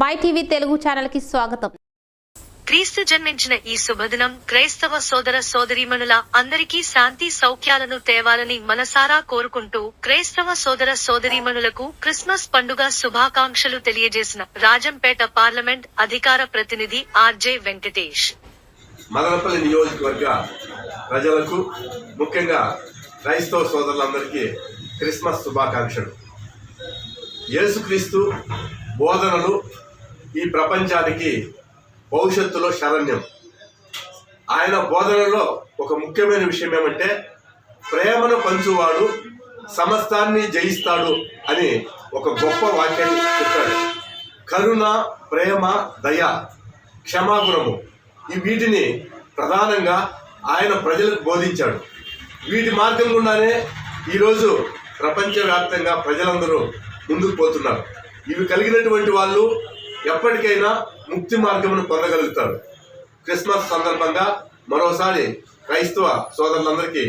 My TV Telugu ఛానల్కి స్వాగతం. క్రీస్తు జన్మించిన ఈ శుభదినం క్రైస్తవ సోదర సోదరీమణుల అందరికీ శాంతి సౌఖ్యాలను తేవాలని మనసారా కోరుకుంటూ క్రైస్తవ సోదర సోదరీమణులకు క్రిస్మస్ పండుగ శుభాకాంక్షలు తెలియజేసిన రాజంపేట పార్లమెంట్ అధికార ప్రతినిధి ఆర్జే వెంకటేష్. మదనపల్లి నియోజకవర్గ ప్రజలకు ముఖ్యంగా క్రైస్తవ సోదరులందరికీ క్రిస్మస్ శుభాకాంక్షలు. యేసుక్రీస్తు బోధనలు ఈ ప్రపంచానికి భవిష్యత్తులో శరణ్యం. ఆయన బోధనలో ఒక ముఖ్యమైన విషయం ఏమంటే ప్రేమను పంచువాడు సమస్తాన్ని జయిస్తాడు అని ఒక గొప్ప వాక్యాన్ని చెప్పాడు. కరుణ ప్రేమ దయ క్షమాగుణము ఈ వీటిని ప్రధానంగా ఆయన ప్రజలకు బోధించాడు. వీటి మార్గం గుండానే ఈరోజు ప్రపంచవ్యాప్తంగా ప్రజలందరూ ముందుకు పోతున్నారు. ఇవి కలిగినటువంటి వాళ్ళు ఎప్పటికైనా ముక్తి మార్గమును పొందగలుగుతారు. క్రిస్మస్ సందర్భంగా మరోసారి క్రైస్తవ సోదరులందరికీ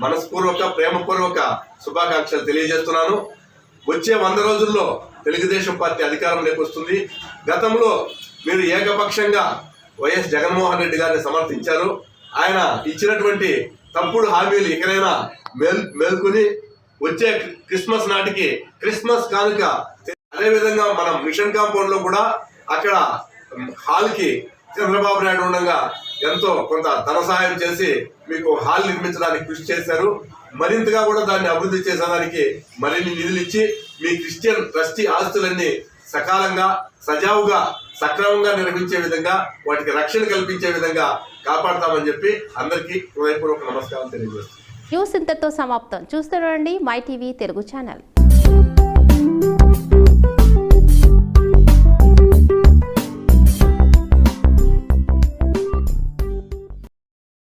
మనస్పూర్వక ప్రేమపూర్వక శుభాకాంక్షలు తెలియజేస్తున్నాను. వచ్చే వంద రోజుల్లో తెలుగుదేశం పార్టీ అధికారంలోకి వస్తుంది. గతంలో మీరు ఏకపక్షంగా వైఎస్ జగన్మోహన్ రెడ్డి గారిని సమర్థించారు. ఆయన ఇచ్చినటువంటి తప్పుడు హామీలు ఇకనైనా మేల్ మేల్కొని వచ్చే క్రిస్మస్ నాటికి క్రిస్మస్ కానుక అదేవిధంగా మనం మిషన్ కాంపౌండ్లో కూడా అక్కడ హాల్కి చంద్రబాబు నాయుడు ఉండగా ఎంతో కొంత ధన సహాయం చేసి మీకు హాల్ నిర్మించడానికి కృషి చేశారు. మరింతగా కూడా దాన్ని అభివృద్ధి చేసేదానికి మరిన్ని నిధులు ఇచ్చి మీ క్రిస్టియన్ ట్రస్టీ ఆస్తులన్నీ సకాలంగా సజావుగా సక్రమంగా నిర్వహించే విధంగా వాటికి రక్షణ కల్పించే విధంగా కాపాడతామని చెప్పి అందరికీ హృదయపూర్వక నమస్కారం తెలియజేస్తాను న్యూస్ ఇంతతో సమాప్తం. చూస్తుండండి మై టీవీ తెలుగు ఛానల్.